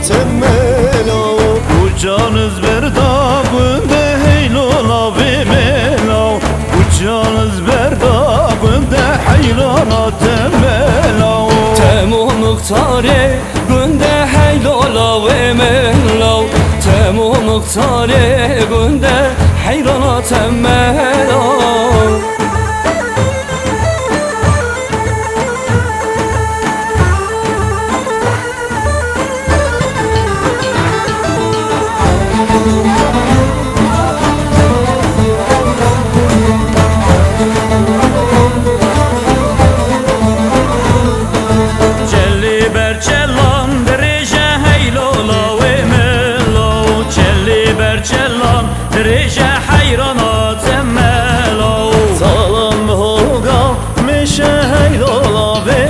temmela Uçağınız berdabında heylola ve mela Uçağınız berdabında heyrana temela Temu muktare günde heylola ve melav Temu muktare günde heyrana temmela دريجة حيرانة زمالو ظلم هوغا مش هيدولا بي